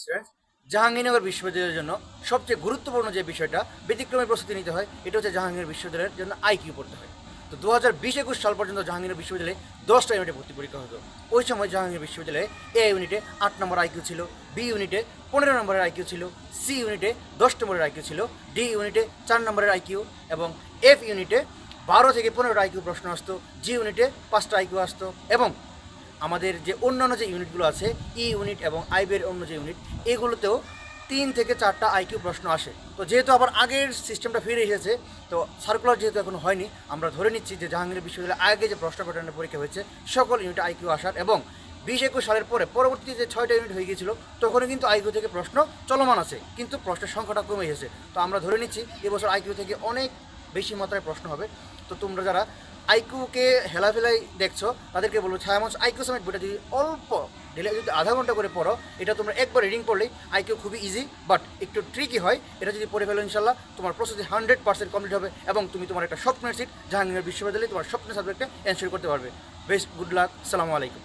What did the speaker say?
Students Jahangirnagar বিশ্ববিদ্যালয়ের জন্য সবচেয়ে গুরুত্বপূর্ণ যে বিষয়টা ব্যতিক্রমী প্রস্তুতি নিতে হয়, এটা হচ্ছে জাহাঙ্গীর বিশ্ববিদ্যালয়ের জন্য আইকিউ পড়তে হয়। তো দু হাজার বিশ একুশ সাল পর্যন্ত জাহাঙ্গীর বিশ্ববিদ্যালয়ে দশটা ইউনিটে ভর্তি পরীক্ষা হতো। ওই সময় জাহাঙ্গীর বিশ্ববিদ্যালয়ে এ ইউনিটে আট নম্বর আইকিউ ছিল বি ইউনিটে পনেরো নম্বরের আইকিউ ছিল সি ইউনিটে দশ নম্বরের আইকিউ ছিল ডি ইউনিটে চার নম্বরের আইকিউ এবং এফ ইউনিটে বারো থেকে পনেরোটা আইকিউ প্রশ্ন আসতো জি ইউনিটে পাঁচটা আইকিউ আসতো এবং আমাদের যে অন্যান্য যে ইউনিটগুলো আছে ই ইউনিট এবং আইবের অন্য যে ইউনিট এগুলোতেও তিন থেকে চারটা আইকিউ প্রশ্ন আসে। তো যেহেতু আবার আগের সিস্টেমটা ফিরে এসেছে, তো সার্কুলার যেহেতু এখন হয়নি, আমরা ধরে নিচ্ছি যে জাহাঙ্গীর বিশ্ববিদ্যালয়ে আগে যে প্রশ্ন প্যাটার্নের পরীক্ষা হয়েছে, সকল ইউনিট আইকিউ আসার এবং বিশ একুশ সালের পরে পরবর্তী যে ছয়টা ইউনিট হয়ে গিয়েছিল তখনই কিন্তু আইকিউ থেকে প্রশ্ন চলমান আছে, কিন্তু প্রশ্নের সংখ্যাটা কমে এসেছে। তো আমরা ধরে নিচ্ছি, এবছর আইকিউ থেকে অনেক বেশি মাত্রায় প্রশ্ন হবে। তো তোমরা যারা আইকিউকে হেলাফেলাই দেখছ, তাদেরকে বলব ছায়ামঞ্চ আইকিউ সামিট বইটা যদি অল্প, ডেলি যদি আধা ঘণ্টা করে পড়ো, এটা তোমরা একবার রিডিং পড়লেই আইকিউ খুবই ইজি বাট একটু ট্রিকি হয়। এটা যদি পড়ে ফেলো ইনশাল্লাহ তোমার প্রস্তুতি হান্ড্রেড পার্সেন্ট কমপ্লিট হবে এবং তুমি তোমার একটা স্বপ্নের সিট জাহাঙ্গীর বিশ্ববিদ্যালয়ে তোমার স্বপ্নের সাবজেক্টে এনশিওর করতে পারবে। বেস্ট গুড লাক সালামু আলাইকুম।